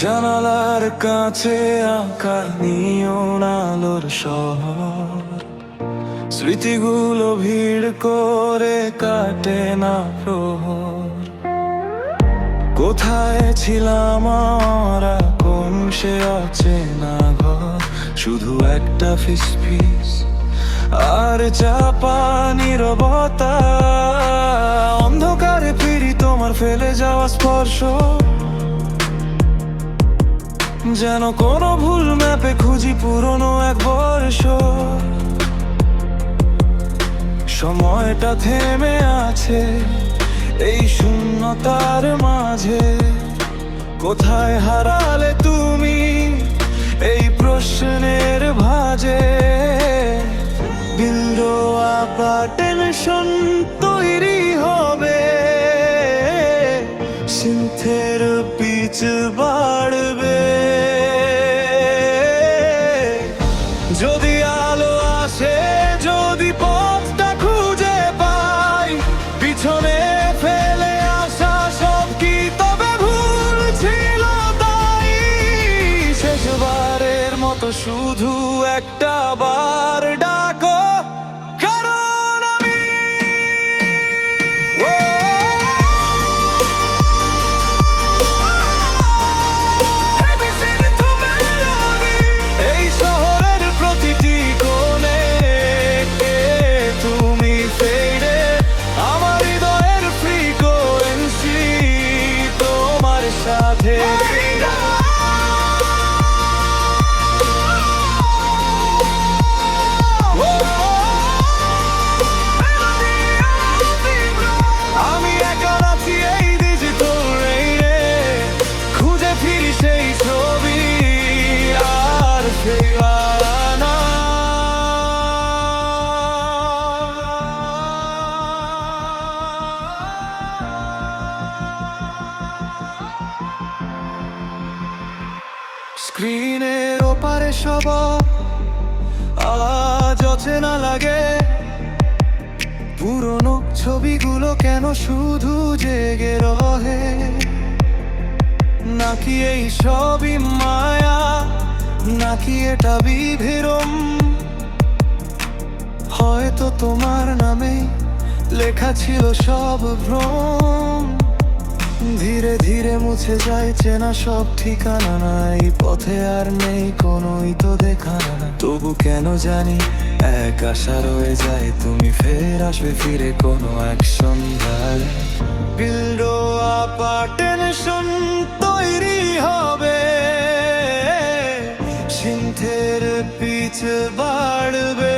জানালার কাছে আঁকা নিয়ন আলোর শহর। স্মৃতিগুলো ভিড় করে কাটে না প্রহর। কোথায় ছিলাম আমরা কোন সে আছে না ঘর? শুধু একটা ফিস ফিস আর চাপা নিরবতা। অন্ধকারে ফিরি, তোমার ফেলে যাওয়া স্পর্শ। যেন কোনো ভুল ম্যাপে খুঁজি পুরনো এক বর্ষ। সময়টা থেমে আছে এই শূন্যতার মাঝে। কোথায় হারালে তুমি এই প্রশ্নের ভাজে? টেনশন তৈরি হবে। সিন্থের পিচ বাড়বে আলো আসে যদি পথটা খুঁজে পাই। পিছনে ফেলে আসা সব কি তবে ভুল ছিল তাই। শেষবারের মতো শুধু একটা বার স্ক্রিনের ওপারে সব আজ অচেনা লাগে। পুরনো ছবিগুলো কেন শুধু জেগে রহে? নাকি এই সবই মায়া? নাকি এটা বিভেরম? হয়তো তোমার নামে লেখা ছিল সব ভ্রম। ধীরে ধীরে মুছে যায় চেনা সব ঠিকানা নাই, পথে আর নেই, কোনোই তো দেখা না তবু কেন জানি এক আশা রয়ে যায়, তুমি ফের আসবে ফিরে কোনো এক সন্ধ্যায়। বিল্ডো আপা তৈরি হবে। সিন্ধের পিছ বাড়বে।